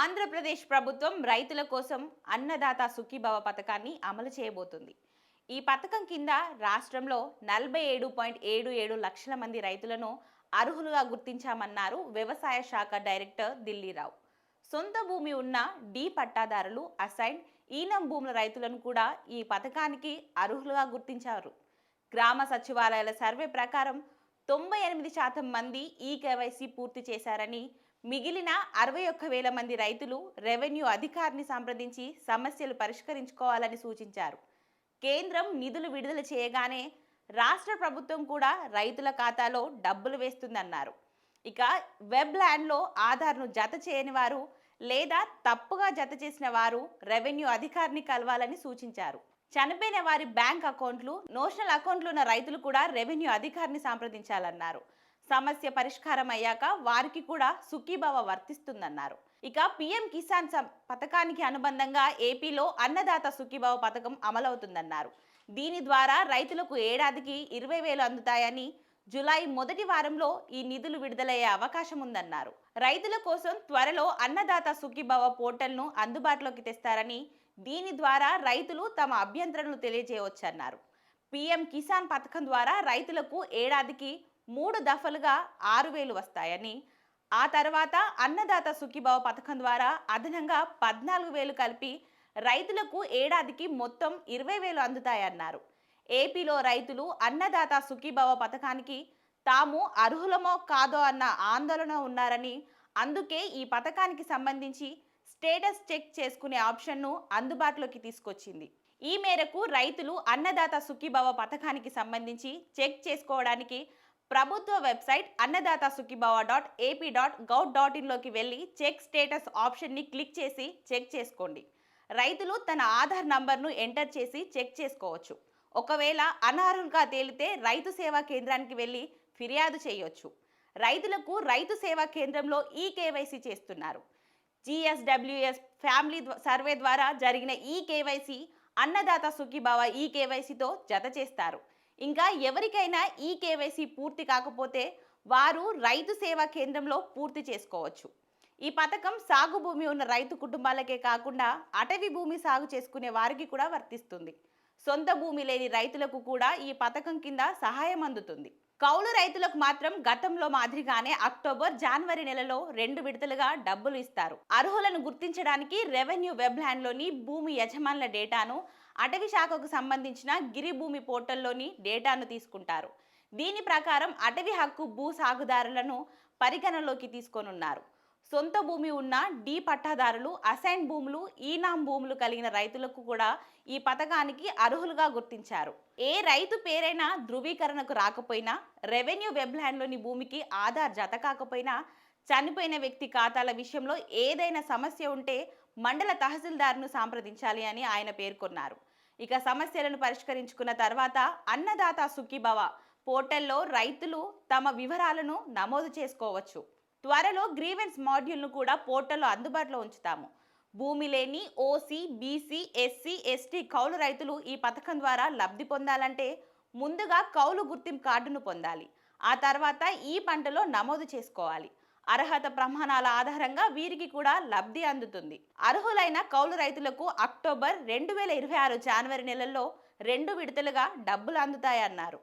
ఆంధ్రప్రదేశ్ ప్రభుత్వం రైతుల కోసం అన్నదాత సుఖీభవ పథకాన్ని అమలు చేయబోతుంది. ఈ పథకం కింద రాష్ట్రంలో నలభై ఏడు పాయింట్ ఏడు ఏడు లక్షల మంది రైతులను అర్హులుగా గుర్తించామన్నారు వ్యవసాయ శాఖ డైరెక్టర్ దిల్లీరావు. సొంత భూమి ఉన్న డి పట్టాదారులు అసైన్ ఈనం భూముల రైతులను కూడా ఈ పథకానికి అర్హులుగా గుర్తించారు. గ్రామ సచివాలయాల సర్వే ప్రకారం తొంభై ఎనిమిది శాతం మంది ఈ కేవైసీ పూర్తి చేశారని మిగిలిన అరవై ఒక్క వేల మంది రైతులు రెవెన్యూ అధికారిని సంప్రదించి సమస్యలు పరిష్కరించుకోవాలని సూచించారు. కేంద్రం నిధులు విడుదల చేయగానే రాష్ట్ర ప్రభుత్వం కూడా రైతుల ఖాతాలో డబ్బులు వేస్తుందన్నారు. ఇక వెబ్ ల్యాండ్లో ఆధార్ను జత చేయని వారు లేదా తప్పుగా జత చేసిన వారు రెవెన్యూ అధికారిని కలవాలని సూచించారు. చనిపోయిన వారి బ్యాంక్ అకౌంట్లు నోషనల్ అకౌంట్లు ఉన్న రైతులు కూడా రెవెన్యూ అధికారిని సంప్రదించాలన్నారు. సమస్య పరిష్కారం అయ్యాక వారికి కూడా సుఖీభావ వర్తిస్తుందన్నారు. ఇక పిఎం కిసాన్ సం- పథకానికి అనుబంధంగా ఏపీలో అన్నదాత సుఖీభావ పథకం అమలవుతుందన్నారు. దీని ద్వారా రైతులకు ఏడాదికి ఇరవై వేలు అందుతాయని జులై మొదటి వారంలో ఈ నిధులు విడుదలయ్యే అవకాశం ఉందన్నారు. రైతుల కోసం త్వరలో అన్నదాత సుఖీభావ పోర్టల్ను అందుబాటులోకి తెస్తారని దీని ద్వారా రైతులు తమ అభ్యంతరణలు తెలియజేయవచ్చన్నారు. పీఎం కిసాన్ పథకం ద్వారా రైతులకు ఏడాదికి మూడు దఫలుగా ఆరు వేలు వస్తాయని ఆ తర్వాత అన్నదాత సుఖీభావ పథకం ద్వారా అదనంగా పద్నాలుగు వేలు కలిపి రైతులకు ఏడాదికి మొత్తం ఇరవై వేలు అందుతాయన్నారు. ఏపీలో రైతులు అన్నదాత సుఖీభావ పథకానికి తాము అర్హులమో కాదో అన్న ఆందోళన ఉన్నారని అందుకే ఈ పథకానికి సంబంధించి స్టేటస్ చెక్ చేసుకునే ఆప్షన్ను అందుబాటులోకి తీసుకొచ్చింది. ఈ మేరకు రైతులు అన్నదాత సుఖీభావ పథకానికి సంబంధించి చెక్ చేసుకోవడానికి ప్రభుత్వ website Annadata Sukhibhava dot AP dot gov dot ఇన్లోకి వెళ్ళి చెక్ స్టేటస్ ఆప్షన్ని క్లిక్ చేసి చెక్ చేసుకోండి. రైతులు తన ఆధార్ నంబర్ను ఎంటర్ చేసి చెక్ చేసుకోవచ్చు. ఒకవేళ అనర్హులుగా తేలితే రైతు సేవా కేంద్రానికి వెళ్ళి ఫిర్యాదు చేయొచ్చు. రైతులకు రైతు సేవా కేంద్రంలో ఈ కేవైసీ చేస్తున్నారు. జిఎస్డబ్ల్యూఎస్ ఫ్యామిలీ సర్వే ద్వారా జరిగిన ఈ కేవైసీ అన్నదాత సుఖీభావ ఈ కేవైసీతో జత చేస్తారు. ఇంకా ఎవరికైనా ఈ కేవైసీ పూర్తి కాకపోతే వారు రైతు సేవా కేంద్రంలో పూర్తి చేసుకోవచ్చు. ఈ పథకం సాగు భూమి ఉన్న రైతు కుటుంబాలకే కాకుండా అటవీ భూమి సాగు చేసుకునే వారికి కూడా వర్తిస్తుంది. సొంత భూమి లేని రైతులకు కూడా ఈ పథకం కింద సహాయం అందుతుంది. కౌలు రైతులకు మాత్రం గతంలో మాదిరిగానే అక్టోబర్ జనవరి నెలలో రెండు విడతలుగా డబ్బులు ఇస్తారు. అర్హులను గుర్తించడానికి రెవెన్యూ వెబ్ భూమి యజమానుల డేటాను అటవీ శాఖకు సంబంధించిన గిరి భూమి పోర్టల్లోని డేటాను తీసుకుంటారు. దీని ప్రకారం అటవీ హక్కు భూ సాగుదారులను పరిగణలోకి తీసుకోనున్నారు. సొంత భూమి ఉన్న డి పట్టాదారులు అసైన్ భూములు ఈనాం భూములు కలిగిన రైతులకు కూడా ఈ పథకానికి అర్హులుగా గుర్తించారు. ఏ రైతు పేరైనా ధృవీకరణకు రాకపోయినా రెవెన్యూ వెబ్ భూమికి ఆధార్ జత కాకపోయినా చనిపోయిన వ్యక్తి ఖాతాల విషయంలో ఏదైనా సమస్య ఉంటే మండల తహసీల్దార్ను సంప్రదించాలి అని ఆయన పేర్కొన్నారు. ఇక సమస్యలను పరిష్కరించుకున్న తర్వాత అన్నదాత సుఖీభవ పోర్టల్లో రైతులు తమ వివరాలను నమోదు చేసుకోవచ్చు. త్వరలో గ్రీవెన్స్ మాడ్యూల్ను కూడా పోర్టల్లో అందుబాటులో ఉంచుతాము. భూమి లేని ఓసీ బీసీ ఎస్సీ ఎస్టీ కౌలు రైతులు ఈ పథకం ద్వారా లబ్ధి పొందాలంటే ముందుగా కౌలు గుర్తింపు కార్డును పొందాలి. ఆ తర్వాత ఈ పంటలో నమోదు చేసుకోవాలి. అర్హత ప్రమాణాల ఆధారంగా వీరికి కూడా లబ్ధి అందుతుంది. అర్హులైన కౌలు రైతులకు అక్టోబర్ రెండు వేల ఇరవై ఆరు జనవరి నెలల్లో రెండు విడతలుగా డబ్బులు అందుతాయన్నారు.